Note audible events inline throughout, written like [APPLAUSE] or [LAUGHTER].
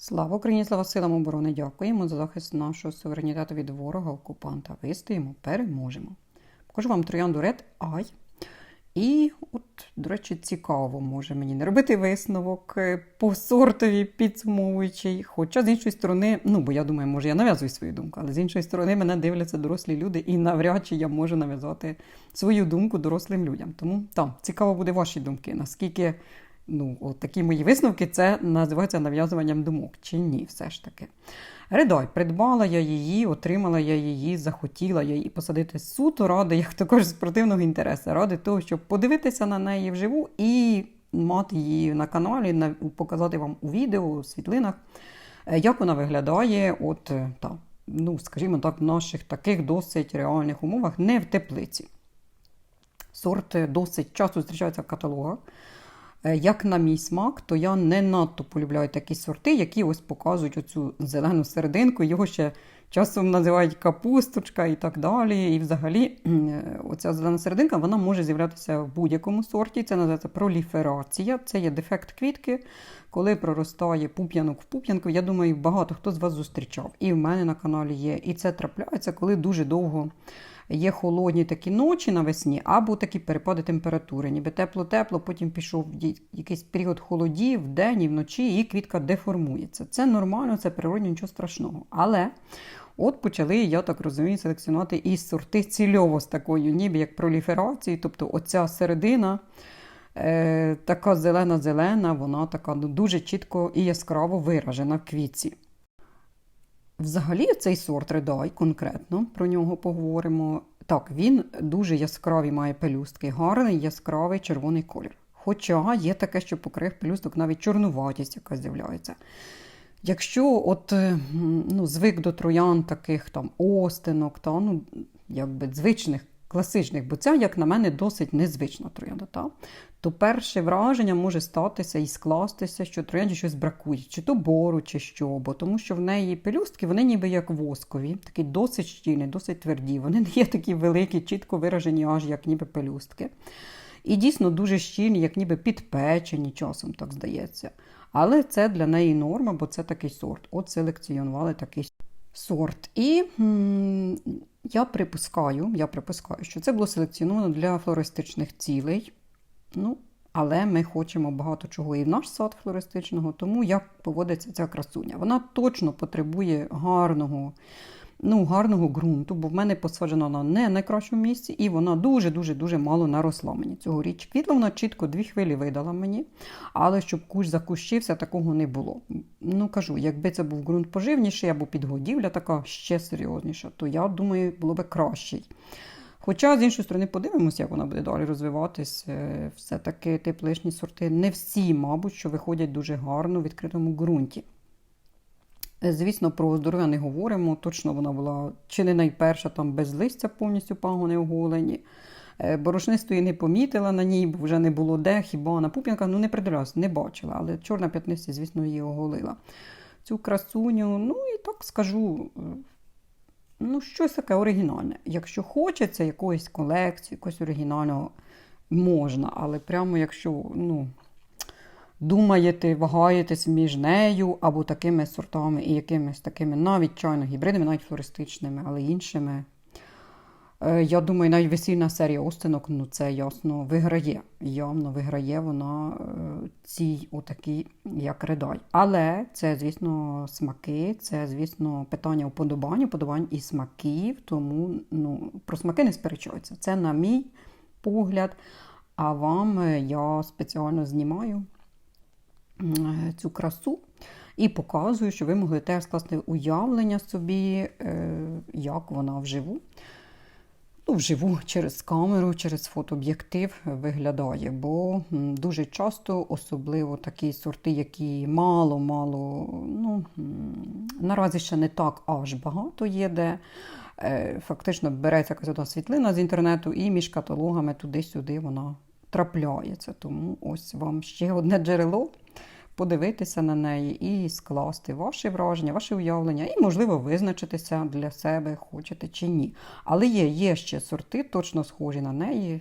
Слава Україні, слава силам оборони! Дякуємо за захист нашого суверенітету від ворога, окупанта. Вистоїмо, переможемо. Покажу вам троянду Red Eye. І, от, до речі, цікаво, може мені не робити висновок е, по сортові підсумовуючий. Хоча, з іншої сторони, ну, бо я думаю, може, я нав'язую свою думку, але з іншої сторони, мене дивляться дорослі люди, і навряд чи я можу нав'язати свою думку дорослим людям. Тому там цікаво буде ваші думки, наскільки ну, от такі мої висновки, це називається нав'язуванням думок, чи ні, все ж таки. Редай, придбала я її, отримала я її, захотіла я її посадити суто ради, як також спортивного інтересу, ради того, щоб подивитися на неї вживу і мати її на каналі, на- показати вам у відео, у світлинах, е, як вона виглядає, от, е, та, ну, скажімо так, в наших таких досить реальних умовах, не в теплиці. Сорт е, досить часто зустрічається в каталогах. Е, Як на мій смак, то я не надто полюбляю такі сорти, які ось показують оцю зелену серединку. Його ще часом називають капусточка і так далі. І взагалі е, оця зелена серединка вона може з'являтися в будь-якому сорті. Це називається проліферація. Це є дефект квітки, коли проростає пуп'янок в пуп'янку. Я думаю, багато хто з вас зустрічав. І в мене на каналі є. І це трапляється, коли дуже довго є холодні такі ночі навесні, або такі перепади температури, ніби тепло-тепло, потім пішов якийсь період холодів вдень і вночі, і квітка деформується. Це нормально, це природньо, нічого страшного. Але от почали, я так розумію, селекціонувати і сорти цільово з такою, ніби як проліферацією, тобто оця середина. Е, така зелена-зелена, вона така ну, дуже чітко і яскраво виражена в квітці. Взагалі, цей сорт Редай, конкретно про нього поговоримо. Так, він дуже яскравий має пелюстки, гарний яскравий червоний колір. Хоча є таке, що по крих пелюсток навіть чорнуватість якась з'являється. Якщо от, е, ну, звик до троян таких там остинок, та, ну, якби звичних, класичних, бо ця, як на мене, досить незвична троянда, то перше враження може статися і скластися, що троянді щось бракує, чи то бору, чи що, бо тому що в неї пелюстки, вони ніби як воскові, такі досить щільні, досить тверді. Вони не є такі великі, чітко виражені, аж як ніби пелюстки. І дійсно дуже щільні, як ніби підпечені часом, так здається. Але це для неї норма, бо це такий сорт. От селекціонували такий сорт. І м, я припускаю, я припускаю, що це було селекціоновано для флористичних цілей. Ну, але ми хочемо багато чого і в наш сад флористичного, тому як поводиться ця красуня. Вона точно потребує гарного, ну, гарного ґрунту, бо в мене посаджена вона не найкращому місці, і вона дуже-дуже дуже мало наросла мені цьогоріч. Квітла вона чітко дві хвилі видала мені, але щоб кущ закущився, такого не було. Ну кажу, якби це був ґрунт поживніший або підгодівля така ще серйозніша, то я думаю, було би кращий. Хоча, з іншої сторони, подивимося, як вона буде далі розвиватись. Е, Все-таки тепличні сорти не всі, мабуть, що виходять дуже гарно в відкритому ґрунті. Е, Звісно, про здоров'я не говоримо. Точно вона була чи не найперша там без листя повністю пагони оголені. Е, Борошнистої не помітила на ній, бо вже не було де, хіба на пуп'янках, ну не придивлялася, не бачила, але чорна п'ятниця, звісно, її оголила. Цю красуню, ну і так скажу, ну, щось таке оригінальне. Якщо хочеться якоїсь колекції, якогось оригінального можна, але прямо якщо ну, думаєте, вагаєтесь між нею або такими сортами і якимись такими навіть чайно гібридами, навіть флористичними, але іншими. Е, Я думаю, навіть весільна серія остинок, ну це ясно виграє. Явно виграє вона е, цій отакій, як редай. Але це, звісно, смаки, це, звісно, питання уподобань, уподобань і смаків, тому ну, про смаки не сперечаються. Це, на мій погляд. А вам е, я спеціально знімаю цю красу і показую, що ви могли теж скласти уявлення собі, як вона вживу. Ну, вживу через камеру, через фотооб'єктив виглядає, бо дуже часто, особливо такі сорти, які мало-мало, ну, наразі ще не так аж багато є, де е, фактично береться якась одна світлина з інтернету і між каталогами туди-сюди вона трапляється. Тому ось вам ще одне джерело подивитися на неї і скласти ваші враження, ваші уявлення, і, можливо, визначитися для себе, хочете чи ні. Але є, є ще сорти, точно схожі на неї.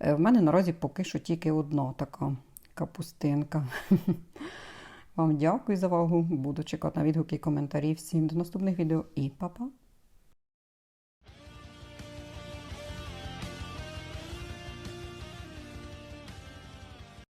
Е, В мене наразі поки що тільки одна така капустинка. [LAUGHS] Вам дякую за увагу. Буду чекати на відгуки і коментарі. Всім до наступних відео і па-па!